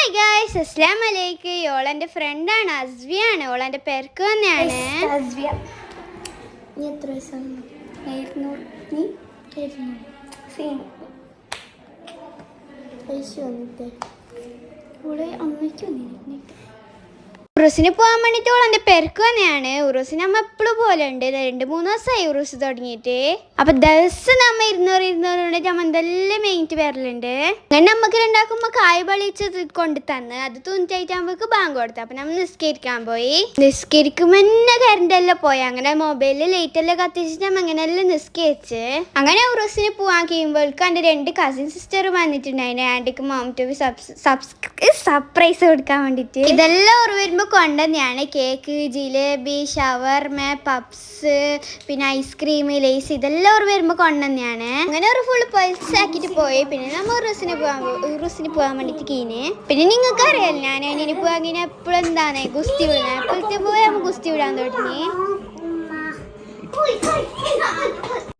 Hi guys അസ്ലാം അലൈക്ക് ഓളെന്റെ ഫ്രണ്ടാണ് അസ്വിയാണ് ഓളെന്റെ പേർക്ക് തന്നെയാണ് അസ്വിയ നീ എത്ര വയസ്സാണ്? നീ? ഇരുന്നൂറ് സെയിം പൈസ വന്നിട്ട്. ഇവിടെ അമ്മയ്ക്ക് വന്നിരുന്നു. ഉറുസിന് പോകാൻ വേണ്ടിട്ട് ഓളെന്റെ പെരക്ക് തന്നെയാണ്. ഉറുസിന് അമ്മ എപ്പോഴും പോലെ ഉണ്ട്. രണ്ട് മൂന്ന് ദിവസമായി ഉറുസ് തുടങ്ങിയിട്ട്. അപ്പൊ ദിവസം നമ്മ ഇരുന്നൂറ് ഇരുന്നൂറ് കൊണ്ട് നമ്മ എന്തെല്ലാം മെയിന്റ് വരലുണ്ട്. അങ്ങനെ നമുക്ക് രണ്ടാക്കുമ്പോ കായ് പളിച്ച് കൊണ്ട് തന്ന്. അത് തുണിച്ചായിട്ടാകുമ്പോക്ക് ബാങ്ക് കൊടുത്തു. അപ്പൊ നമ്മൾ നിസ്കരിക്കാൻ പോയി. നിസ്കരിക്കുമ്പോ തന്നെ കറണ്ട് എല്ലാം പോയി. അങ്ങനെ മൊബൈലിൽ ലൈറ്റ് എല്ലാം കത്തിച്ചിട്ട് നമ്മ അങ്ങനെ എല്ലാം നിസ്കരിച്ച്. അങ്ങനെ ഉറുസിന് പോവാൻ കഴിയുമ്പോഴേക്കും എന്റെ രണ്ട് കസിൻ സിസ്റ്റർ വന്നിട്ടുണ്ടായിരുന്നു ആന്റിക്ക് മോം ടു സർപ്രൈസ് കൊടുക്കാൻ വേണ്ടിയിട്ട്. ഇതെല്ലാം ഓർ വരുമ്പോൾ കൊണ്ടുവന്നെയാണ് കേക്ക് ജിലേബി ഷവർമ പപ്സ് പിന്നെ ഐസ്ക്രീം ലേസ് ഇതെല്ലാം ഓർ വരുമ്പോൾ കൊണ്ടുതന്നെയാണ് അങ്ങനെ ഒരു ഫുൾ പൾസ് ആക്കിയിട്ട് പോയി. പിന്നെ നമ്മൾ ഉറുസിന് പോകാൻ ഉറുസിന് പോകാൻ വേണ്ടിയിട്ട് കീന് പിന്നെ നിങ്ങൾക്ക് അറിയാലോ ഞാൻ അതിന് പോകാൻ കഴിഞ്ഞാൽ എപ്പോഴും എന്താണ് ഗുസ്തി വിടുന്നത്. എപ്പോഴത്തെ പോയി നമ്മൾ ഗുസ്തി വിടാൻ തുടങ്ങി.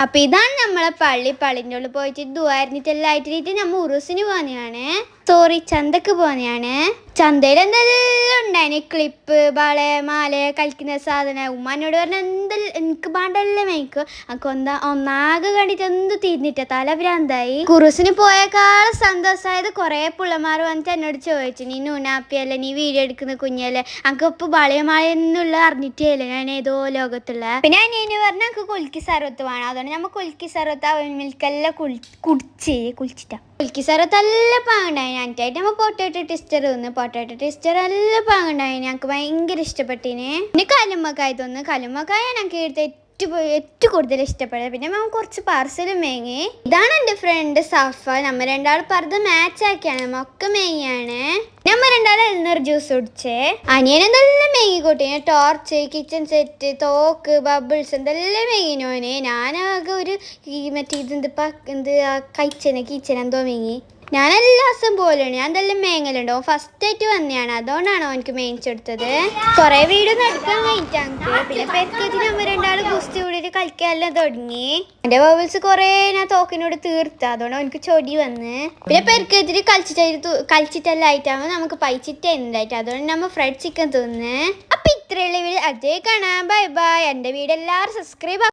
അപ്പൊ ഇതാണ് നമ്മളെ പള്ളി. പള്ളിന്റെ ഉള്ളിൽ പോയിട്ട് ദുവായിരുന്നിട്ടെല്ലാം ആയിട്ട് നമ്മൾ ഉറുസിന് പോകുന്നതാണ് സോറി ചന്തക്ക് പോകുന്നതാണ് ചന്തയിൽ എന്തെല്ലാം ഉണ്ടായിന്? ക്ലിപ്പ് ബാളെ മാല കളിക്കുന്ന സാധനം. ഉമ്മാനോട് പറഞ്ഞ എന്തെല്ലാം എനിക്ക് പാണ്ടല്ലേ മേക്ക്. അക്ക ഒന്നാ ഒന്നാകെ കണ്ടിട്ട് എന്ത് തീർന്നിട്ട തല ഭ്രാന്തായി. കുറുസിന് പോയേക്കാൾ സന്തോഷമായത് കുറേ പിള്ളമാർ വന്നിട്ട് എന്നോട് ചോദിച്ചു നീ നൂനാപ്പിയല്ലേ? നീ വീഡിയോ എടുക്കുന്ന കുഞ്ഞല്ലേ? അനക്ക് ഇപ്പൊ ബാളിയ മാള എന്നുള്ള അറിഞ്ഞിട്ടേ ഞാൻ ഏതോ ലോകത്തുള്ള പിന്നെ അനിയന് പറഞ്ഞ എനിക്ക് കുൽക്കി സർവത്ത് വേണം. അതുകൊണ്ട് നമ്മൾ കുൽക്കി സർവത്ത് അവൻ മിൽക്കെല്ലാം കുളി കുടിച്ച് കുളിച്ചിട്ടാ. കുൽക്കി സാറ് നല്ല പാങ്ങുണ്ടായി. ഞാനായിട്ട് നമ്മൾ പൊട്ടേറ്റോ ടിസ്റ്റർ തിന്ന് പൊട്ടേറ്റോ ടിസ്റ്റർ നല്ല പാങ്ങുണ്ടായി. ഞങ്ങൾക്ക് ഭയങ്കര ഇഷ്ടപ്പെട്ടിന്. പിന്നെ കലുമക്കായി തോന്നുന്നു കലുമ്മക്കായ ഞങ്ങൾക്ക് എടുത്ത് ഏറ്റവും ഏറ്റവും കൂടുതൽ ഇഷ്ടപ്പെട്ടത്. പിന്നെ നമ്മൾ കുറച്ച് പാർസലും മേങ്ങി. ഇതാണ് എന്റെ ഫ്രണ്ട് സഫ. നമ്മൾ രണ്ടാൾ പറഞ്ഞത് മാച്ച് ആക്കിയാണ്. നമ്മ ഒക്കെ മേങ്ങിയാണ്. നമ്മൾ രണ്ടാളും എഴുന്നൂറ് ജ്യൂസ് കുടിച്ചേ. അനിയനെ നല്ല മേങ്ങി കൂട്ടി. ടോർച്ച് കിച്ചൺ സെറ്റ് തോക്ക് ബബിൾസ് എന്തെല്ലാം മേങ്ങിനോനെ ഞാനാകെ ഒരു മറ്റേ മറ്റേ ഇതെന്ത് എന്ത് കൈച്ചന കീച്ചന എന്തോ മേങ്ങി ഞാൻ എല്ലാ ദിവസം പോലെയാണ്. ഞാൻ എന്തെല്ലാം മേങ്ങലുണ്ടോ. ഫസ്റ്റ് ആയിട്ട് വന്നെയാണ്. അതുകൊണ്ടാണ് എനിക്ക് മേങ്ങിച്ചെടുത്തത് കുറെ വീടൊന്നും എടുക്കാൻ കഴിഞ്ഞിട്ടാണ് പിന്നെ പെരുക്കത്തിന് നമ്മൾ രണ്ടാളും കുസ്തി കൂടിയിട്ട് കളിക്കാനെല്ലാം തുടങ്ങി. എന്റെ ബബിൾസ് കുറേ ഞാൻ തോക്കിനോട് തീർത്ത. അതുകൊണ്ട് എനിക്ക് ചൊടി വന്ന്. പിന്നെ പെരുക്കത്തിന് കളിച്ചിട്ട് കളിച്ചിട്ടെല്ലാം ആയിട്ടാകുമ്പോൾ നമുക്ക് പൈച്ചിട്ട് ഉണ്ടായിട്ട് അതുകൊണ്ട് നമ്മ ഫ്രൈഡ് ചിക്കൻ തിന്ന്. അപ്പൊ ഇത്രയുള്ള വീട് അതേ കാണാം. ബൈ ബൈ എന്റെ വീട് എല്ലാവരും സബ്സ്ക്രൈബ്